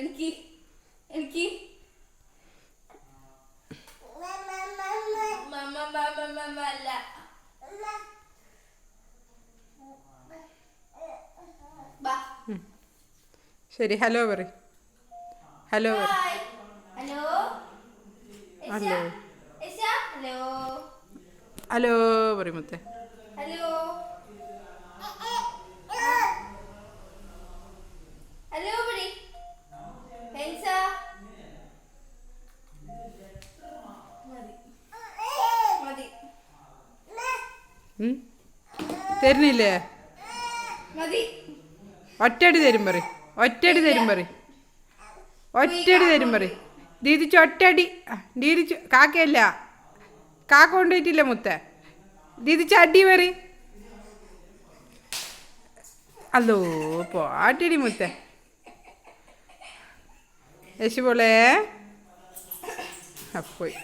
എനിക്ക് എനിക്ക്. അല്ല. ശരി ഹലോ പറ hello hello. Hello. Hello. Hello പറയും മുത്തേ. Hello hello. തരുന്നില്ലേ? ഒറ്റടി തരും പറ ഒറ്റടി തരും പറ ഒറ്റടി തരും പറ ദീദിച്ച് ഒറ്റടി ദീദിച്ച് കാക്കയല്ല. കാക്ക കൊണ്ടുപോയിട്ടില്ല മുത്ത. ദീദിച്ച് അടി പറ അല്ലോ പാട്ടടി മുത്ത. യശുപോളേ അപ്പോയി